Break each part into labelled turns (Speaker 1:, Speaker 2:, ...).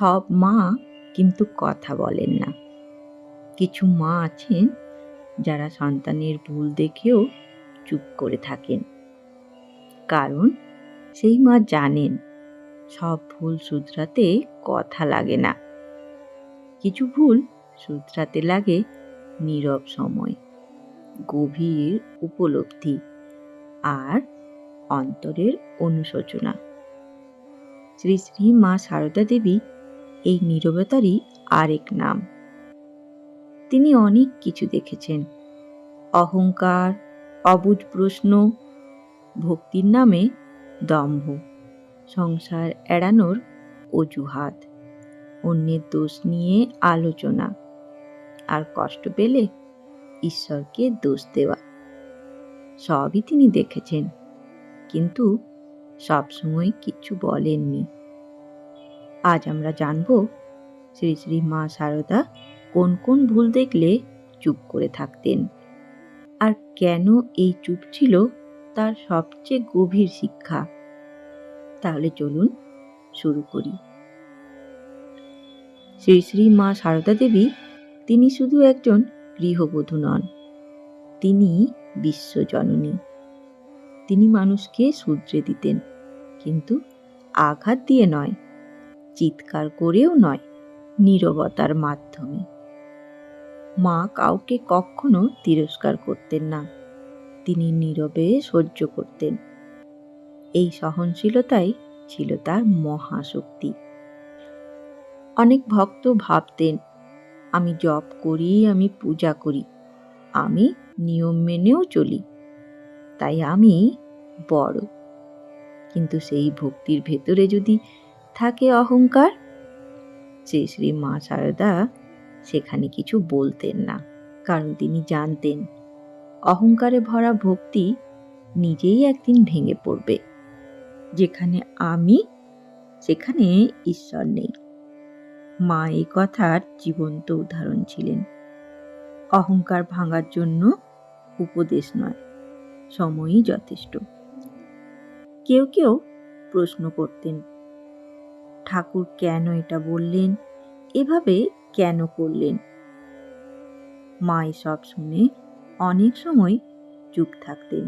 Speaker 1: সব মা কিন্তু কথা বলেন না। কিছু মা আছেন যারা সন্তানের ভুল দেখেও চুপ করে থাকেন। কারণ সেই মা জানেন সব ভুল শুধরাতে কথা লাগে না। কিছু ভুল শুধরাতে লাগে নীরব সময়, গভীর উপলব্ধি আর অন্তরের অনুশোচনা। শ্রী শ্রী মা সারদা দেবী এই নীরবতারই আরেক নাম। তিনি অনেক কিছু দেখেছেন। অহংকার অবুজ প্রশ্ন, ভক্তির নামে দম্ভ, সংসার এড়ানোর অজুহাত, অন্যের দোষ নিয়ে আলোচনা, আর কষ্ট পেলে ঈশ্বরকে দোষ দেওয়া। সবই তিনি দেখেছেন, কিন্তু সবসময় কিছু বলেননি। আজ আমরা জানব শ্রী শ্রী মা সারদা কোন কোন ভুল দেখলে চুপ করে থাকতেন আর কেন এই চুপ ছিল তার সবচেয়ে গভীর শিক্ষা। তাহলে চলুন শুরু করি। শ্রী শ্রী মা সারদা দেবী তিনি শুধু একজন গৃহবধূ নন, তিনি বিশ্বজননী তিনি মানুষকে শুধরে দিতেন, কিন্তু আঘাত দিয়ে নয় চিৎকার করেও নয়, নীরবতার মাধ্যমে। মা কাউকে কখনো তিরস্কার করতেন না। তিনি নীরবে সহ্য করতেন। এই সহনশীলতাই ছিল তার মহাশক্তি। অনেক ভক্ত ভাবতেন, আমি জপ করি, আমি পূজা করি, আমি নিয়ম মেনেও চলি, তাই আমি বড়। কিন্তু সেই ভক্তির ভেতরে যদি থাকে অহংকার? শ্রী শ্রী মা সারদা সেখানে কিছু বলতেন না, কারণ তিনি জানতেন অহংকারে ভরা ভক্তি নিজেই একদিন ভেঙে পড়বে। যেখানে আমি, সেখানে ঈশ্বর নেই। মা এই কথার জীবন্ত উদাহরণ ছিলেন। অহংকার ভাঙার জন্য উপদেশ নয়, সময়ই যথেষ্ট। কেউ কেউ প্রশ্ন করতেন ঠাকুর কেন এটা বললেন? এভাবে কেন করলেন? মা এসব শুনে অনেক সময় চুপ থাকতেন।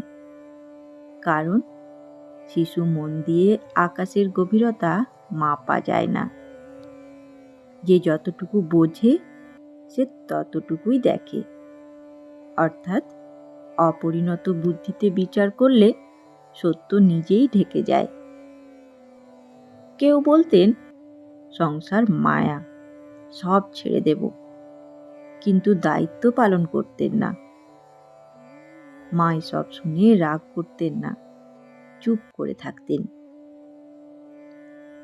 Speaker 1: কারণ শিশু মন দিয়ে আকাশের গভীরতা মাপা যায় না। যে যতটুকু বোঝে, সে ততটুকুই দেখে। অর্থাৎ অপরিণত বুদ্ধিতে বিচার করলে সত্য নিজেই ঢেকে যায়। কেউ বলতেন, সংসার মায়া, সব ছেড়ে দেব। কিন্তু দায়িত্ব পালন করতেন না। মাই সব শুনে রাগ করতেন না, চুপ করে থাকতেন।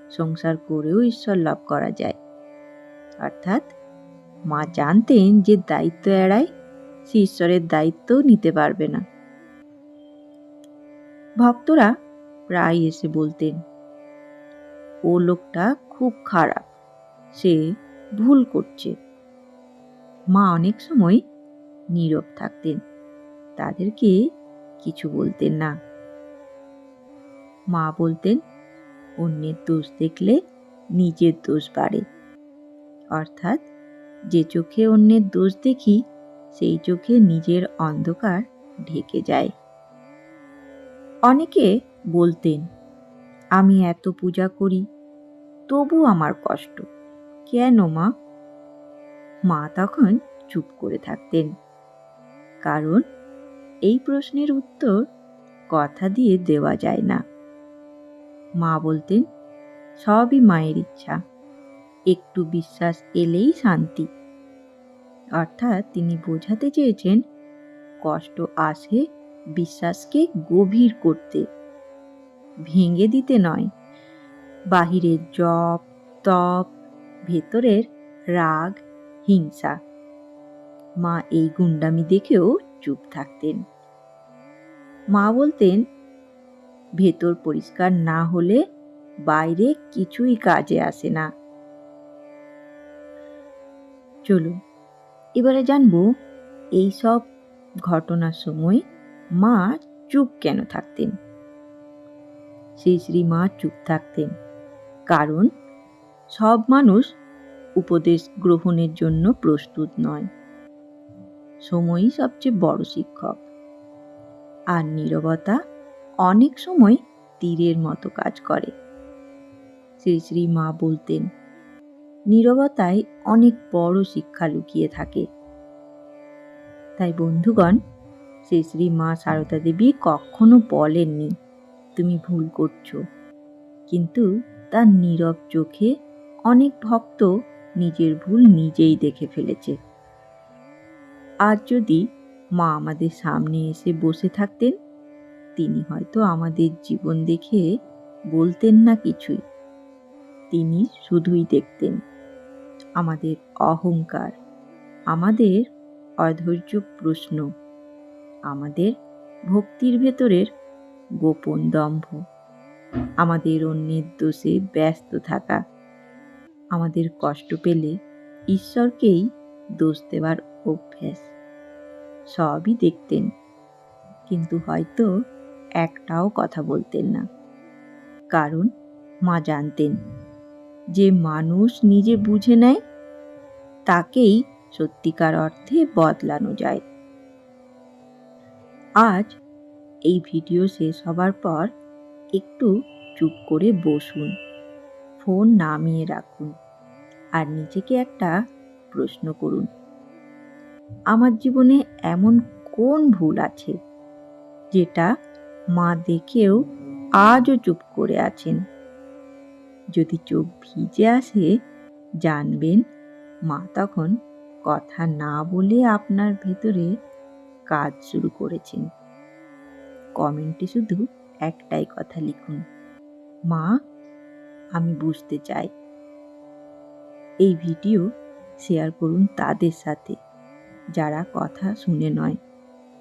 Speaker 1: সংসার করেও ঈশ্বর লাভ করা যায়। অর্থাৎ মা জানতেন যে দায়িত্ব এড়ায় সে ঈশ্বরের দায়িত্বও নিতে পারবে না। ভক্তরা প্রায় এসে বলতেন ও লোকটা খুব খারাপ। সে ভুল করছে। মা অনেক সময় নীরব থাকতেন। তাদেরকে কিছু বলতেন না। মা বলতেন, অন্যের দোষ দেখলে নিজের দোষ বাড়ে। অর্থাৎ, যে চোখে অন্যের দোষ দেখি, সেই চোখে নিজের অন্ধকার ঢেকে যায়। অনেকে বলতেন আমি এত পূজা করি, তবু আমার কষ্ট। কেন মা? মা তখন চুপ করে থাকতেন। কারণ এই প্রশ্নের উত্তর কথা দিয়ে দেওয়া যায় না। মা বলতেন, সবই মায়ের ইচ্ছা। একটু বিশ্বাস এলেই শান্তি। অর্থাৎ তিনি বোঝাতে চেয়েছেন, কষ্ট আসে বিশ্বাসকে গভীর করতে। ভেঙে দিতে নয়। বাহিরের জপ, তপ, ভেতরের রাগ, হিংসা। মা এই গুন্ডামি দেখেও চুপ থাকতেন। মা বলতেন, ভেতর পরিষ্কার না হলে বাইরে কিছুই কাজে আসে না। চলুন, এবারে জানব এই সব ঘটনার সময় মা চুপ কেন থাকতেন? শ্রী শ্রী মা চুপ থাকতেন। কারণ সব মানুষ উপদেশ গ্রহণের জন্য প্রস্তুত নয়। সময়ই সবচেয়ে বড় শিক্ষক। আর নীরবতা অনেক সময় তীরের মতো কাজ করে। শ্রী শ্রী মা বলতেন, নীরবতায় অনেক বড় শিক্ষা লুকিয়ে থাকে। তাই বন্ধুগণ, শ্রী শ্রী মা সারদা দেবী কখনো বলেননি তুমি ভুল করছ। কিন্তু তার নীরব চোখে অনেক ভক্ত নিজের ভুল নিজেই দেখে ফেলেছে। আর যদি মা আমাদের সামনে এসে বসে থাকতেন, তিনি হয়তো আমাদের জীবন দেখে বলতেন না কিছুই। তিনি শুধুই দেখতেন আমাদের অহংকার, আমাদের অধৈর্য প্রশ্ন, আমাদের ভক্তির ভেতরের গোপন দম্ভ। আমাদের অন্যের দোষে ব্যস্ত থাকা। আমাদের কষ্ট পেলে ঈশ্বরকেই দোষ দেওয়ার অভ্যাস। সবই দেখতেন, কিন্তু হয়তো একটাও কথা বলতেন না। কারণ মা জানতেন, যে মানুষ নিজে বুঝে নেয়, তাকেই সত্যিকার অর্থে বদলানো যায়। আজ এই ভিডিও শেষ হবার পর একটু চুপ করে বসুন। ফোন নামিয়ে রাখুন আর নিজেকে একটা প্রশ্ন করুন। আমার জীবনে এমন কোন ভুল আছে যেটা মা দেখেও আজও চুপ করে আছেন? যদি চোখ ভিজে আসে, জানবেন মা তখন কথা না বলে আপনার ভেতরে কাজ শুরু করেছেন। কমেন্টে শুধু একটাই কথা লিখুন। মা, আমি বুঝতে চাই। এই ভিডিও শেয়ার করুন তাদের সাথে, যারা কথা শুনে নয়।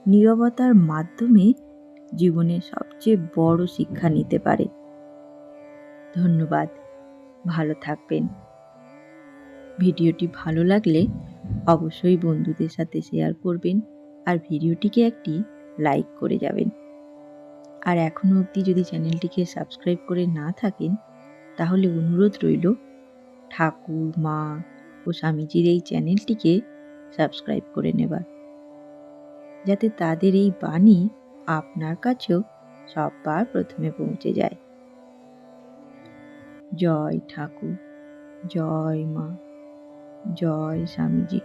Speaker 1: নীরবতার মাধ্যমে জীবনের সবচেয়ে বড় শিক্ষা নিতে পারে। ধন্যবাদ, ভালো থাকবেন। ভিডিওটি ভালো লাগলে অবশ্যই বন্ধুদের সাথে শেয়ার করবেন আর ভিডিওটিকে একটি লাইক করে যাবেন। আর এখনও অবধি যদি চ্যানেলটিকে সাবস্ক্রাইব করে না থাকেন, তাহলে অনুরোধ রইল, ঠাকুর, মা ও স্বামীজির এই চ্যানেলটিকে সাবস্ক্রাইব করে নেবার। যাতে তাদের এই বাণী আপনার কাছেও সববার প্রথমে পৌঁছে যায়। জয় ঠাকুর, জয় মা, জয় স্বামীজি।